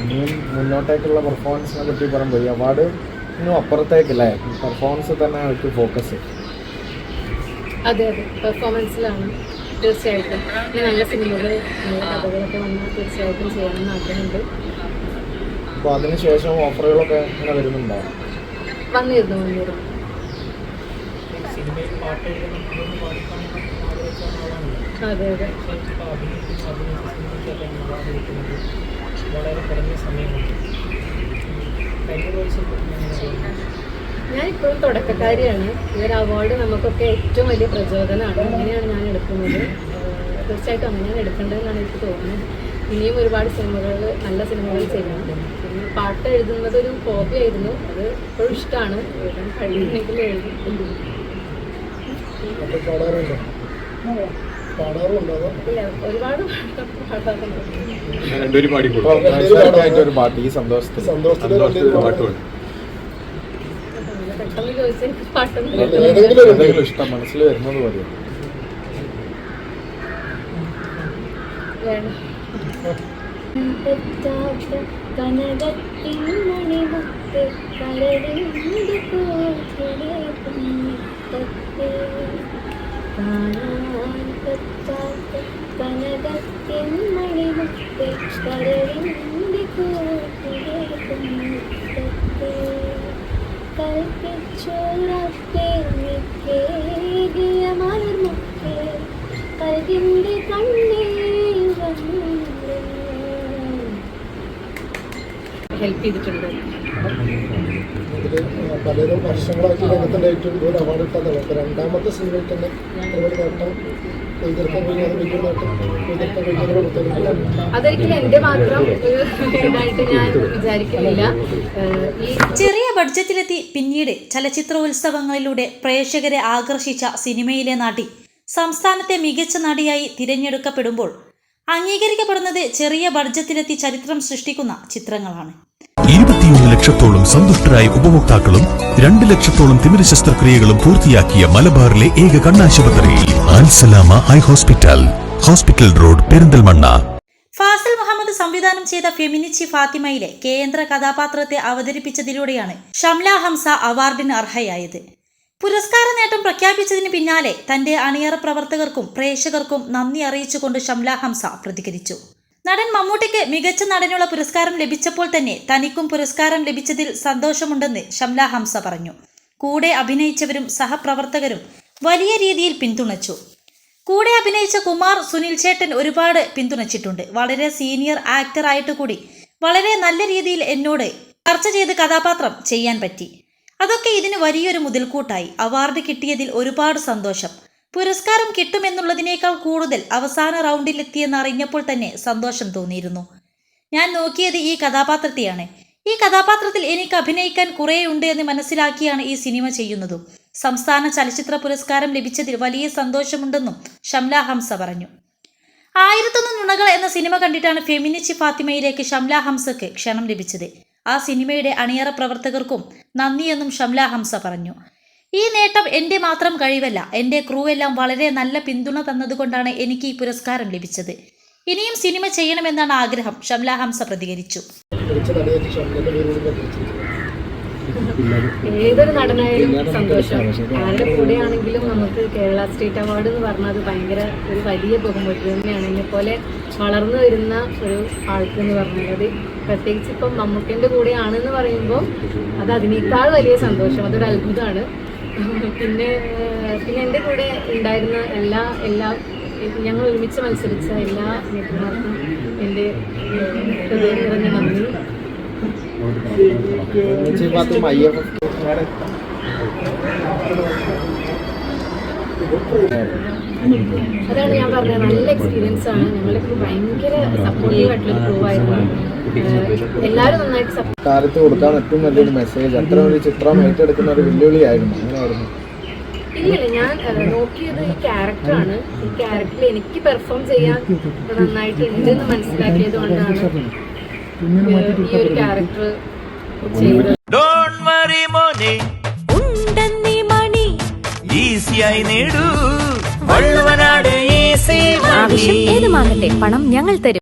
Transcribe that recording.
ഇനിയും മുന്നോട്ടേക്കുള്ള പെർഫോമൻസിനെ പറ്റി പറയുമ്പോൾ ഈ അവാർഡ് ഇന്നും അപ്പുറത്തേക്കല്ലേ. പെർഫോമൻസ് തന്നെ അവർക്ക് ഫോക്കസ് അതെ അതെ. പെർഫോമൻസിലാണ് തീർച്ചയായിട്ടും. നല്ല സിനിമകൾ നല്ല കഥകളൊക്കെ വന്നാൽ തീർച്ചയായിട്ടും ചെയ്യണമെന്ന് ആഗ്രഹമുണ്ട്. അപ്പോൾ അതിനുശേഷം ഓഫറുകളൊക്കെ ഇങ്ങനെ വരുന്നുണ്ടോ? വന്നിരുന്നു വന്നിരുന്നു. സിനിമയിൽ പാട്ട് അതെ വളരെ കുറഞ്ഞ കഴിഞ്ഞ പ്രാവശ്യം ഇപ്പോഴും തുടക്കക്കാരിയാണ്. ഈ ഒരു അവാർഡ് നമുക്കൊക്കെ ഏറ്റവും വലിയ പ്രചോദനമാണ്. അങ്ങനെയാണ് ഞാൻ എടുക്കുന്നത്. തീർച്ചയായിട്ടും അങ്ങനെയാണ് എടുക്കേണ്ടതെന്നാണ് എനിക്ക് തോന്നുന്നത്. ഇനിയും ഒരുപാട് സിനിമകൾ നല്ല സിനിമകൾ ചെയ്യണം പിന്നെ പാട്ട് എഴുതുന്നത് ഒരു ഹോബി ആയിരുന്നു. അത് ഇപ്പോഴും ഇഷ്ടമാണ്. എഴുതാൻ കഴിയുന്നെങ്കിൽ എഴുതും. രണ്ടുപേരും ഒരു പാട്ട് ഈ സന്തോഷത്തിൽ എന്തെങ്കിലും ഇഷ്ടം മനസ്സിൽ വരുന്നത് പോലെ. കനകത്തിൻ കനകത്തിൻ മണിമുത്ത് ഹെൽപ്പ് ചെയ്തിട്ടുണ്ട് പലരും വർഷങ്ങളായിട്ട് ഏറ്റവും ഒരു അവാർഡ് കിട്ടാത്തതാണ് രണ്ടാമത്തെ സിനിമയിൽ തന്നെ. ഒരുപാട് അതൊരിക്കലും എന്റെ മാത്രം ഞാൻ വിചാരിക്കുന്നില്ല. ചെറിയ ബഡ്ജറ്റിലെത്തി പിന്നീട് ചലച്ചിത്രോത്സവങ്ങളിലൂടെ പ്രേക്ഷകരെ ആകർഷിച്ച സിനിമയിലെ നടി സംസ്ഥാനത്തെ മികച്ച നടിയായി തിരഞ്ഞെടുക്കപ്പെടുമ്പോൾ അംഗീകരിക്കപ്പെടുന്നത് ചെറിയ ബഡ്ജറ്റിലെത്തി ചരിത്രം സൃഷ്ടിക്കുന്ന ചിത്രങ്ങളാണ്. ഇരുപത്തിയൊന്ന് ലക്ഷത്തോളം സന്തുഷ്ടരായ ഉപഭോക്താക്കളും രണ്ട് ലക്ഷത്തോളം തിമിര ശസ്ത്രക്രിയകളും പൂർത്തിയാക്കിയ മലബാറിലെ ഏക കണ്ണാശുപത്രി ആൻസലാമ eye hospital hospital road Perinthalmanna. Fazil Muhammad സംവിധാനം ചെയ്ത ഫെമിനിച്ചി ഫാത്തിമയിലെ കേന്ദ്ര കഥാപാത്രത്തെ അവതരിപ്പിച്ചതിലൂടെയാണ് ഷംല ഹംസ അവാർഡിന് അർഹയായത്. പുരസ്കാര നേട്ടം പ്രഖ്യാപിച്ചതിന് പിന്നാലെ തന്റെ അണിയറ പ്രവർത്തകർക്കും പ്രേക്ഷകർക്കും നന്ദി അറിയിച്ചുകൊണ്ട് ഷംല ഹംസ പ്രതികരിച്ചു. നടൻ മമ്മൂട്ടിക്ക് മികച്ച നടനുള്ള പുരസ്കാരം ലഭിച്ചപ്പോൾ തന്നെ തനിക്കും പുരസ്കാരം ലഭിച്ചതിൽ സന്തോഷമുണ്ടെന്ന് ഷംല ഹംസ പറഞ്ഞു. കൂടെ അഭിനയിച്ചവരും സഹപ്രവർത്തകരും വലിയ രീതിയിൽ പിന്തുണച്ചു. കൂടെ അഭിനയിച്ച കുമാർ സുനിൽ ചേട്ടൻ ഒരുപാട് പിന്തുണച്ചിട്ടുണ്ട്. വളരെ സീനിയർ ആക്ടർ ആയിട്ട് കൂടി വളരെ നല്ല രീതിയിൽ എന്നോട് ചർച്ച ചെയ്ത് കഥാപാത്രം ചെയ്യാൻ പറ്റി. അതൊക്കെ ഇതിന് വലിയൊരു മുതൽക്കൂട്ടായി. അവാർഡ് കിട്ടിയതിൽ ഒരുപാട് സന്തോഷം. പുരസ്കാരം കിട്ടുമെന്നുള്ളതിനേക്കാൾ കൂടുതൽ അവസാന റൗണ്ടിലെത്തിയെന്ന് അറിഞ്ഞപ്പോൾ തന്നെ സന്തോഷം തോന്നിയിരുന്നു. ഞാൻ നോക്കിയത് ഈ കഥാപാത്രത്തെയാണ്. ഈ കഥാപാത്രത്തിൽ എനിക്ക് അഭിനയിക്കാൻ കുറേ ഉണ്ട് എന്ന് മനസ്സിലാക്കിയാണ് ഈ സിനിമ ചെയ്യുന്നതും. സംസ്ഥാന ചലച്ചിത്ര പുരസ്കാരം ലഭിച്ചതിൽ വലിയ സന്തോഷമുണ്ടെന്നും ഷംല ഹംസ പറഞ്ഞു. ആയിരത്തൊന്ന് നുണകൾ എന്ന സിനിമ കണ്ടിട്ടാണ് ഫെമിനിച്ചി ഫാത്തിമയിലേക്ക് ഷംല ഹംസക്ക് ക്ഷണം ലഭിച്ചത്. ആ സിനിമയുടെ അണിയറ പ്രവർത്തകർക്കും നന്ദിയെന്നും ഷംല ഹംസ പറഞ്ഞു. ഈ നേട്ടം എന്റെ മാത്രം കഴിവല്ല എന്റെ ക്രൂ എല്ലാം വളരെ നല്ല പിന്തുണ തന്നതുകൊണ്ടാണ് എനിക്ക് ഈ പുരസ്കാരം ലഭിച്ചത്. ഇനിയും സിനിമ ചെയ്യണമെന്നാണ് ആഗ്രഹം ഷംല ഹംസ പ്രതികരിച്ചു. ഏതൊരു നടനായാലും സന്തോഷം. ആരുടെ കൂടെയാണെങ്കിലും നമുക്ക് കേരള സ്റ്റേറ്റ് അവാർഡ് എന്ന് പറഞ്ഞാൽ അത് ഭയങ്കര ഒരു വലിയ ബഹുമതി തന്നെയാണ്. എന്നെ പോലെ വളർന്നു വരുന്ന ഒരു ആൾക്ക് എന്ന് പറഞ്ഞാൽ അത് പ്രത്യേകിച്ച് ഇപ്പം മമ്മൂക്കന്റെ കൂടെയാണെന്ന് പറയുമ്പോൾ അത് അതിനേക്കാൾ വലിയ സന്തോഷം. അതൊരു അത്ഭുതമാണ്. പിന്നെ പിന്നെ എന്റെ കൂടെ ഉണ്ടായിരുന്ന എല്ലാ എല്ലാ ഞങ്ങൾ ഒരുമിച്ച് മത്സരിച്ച എല്ലാ നേതാക്കന്മാർക്കും എന്റെ ഹൃദയം നിറഞ്ഞ നന്ദി. ഫെമിനിച്ചി ഫാത്തിമ ഐ എഫ് അതാണ് ഞാൻ പറഞ്ഞത് നല്ല എക്സ്പീരിയൻസ് ആണ്. ഞങ്ങളൊക്കെ ഭയങ്കര സപ്പോർട്ടീവ് ആയിട്ടുള്ള ക്രൂ ആയിരുന്നു. എല്ലാരും എല്ലാവരും നന്നായിട്ട് കാലത്ത് കൊടുക്കാൻ ഏറ്റവും നല്ലൊരു മെസ്സേജ് അത്ര ഒരു ചിത്രം ഏറ്റെടുക്കുന്ന ഒരു വെല്ലുവിളിയായിരുന്നു. അങ്ങനെയായിരുന്നു. ഇല്ലില്ല ഞാൻ നോക്കിയത് ഈ ക്യാരക്ടറാണ് ഈ ക്യാരക്ടറിൽ എനിക്ക് പെർഫോം ചെയ്യാൻ നന്നായിട്ടുണ്ട് എന്ന് മനസ്സിലാക്കിയത് കൊണ്ടാണ്. ഈ ഒരു ക്യാരക്ടർ ചെയ്തത് ഡോണ്ട് വറി മോനെ. ഉണ്ടെന്നീ മണി. ഈസിയായി നേടൂ. ആവശ്യം ഏതുമാകട്ടെ പണം ഞങ്ങൾ തരും.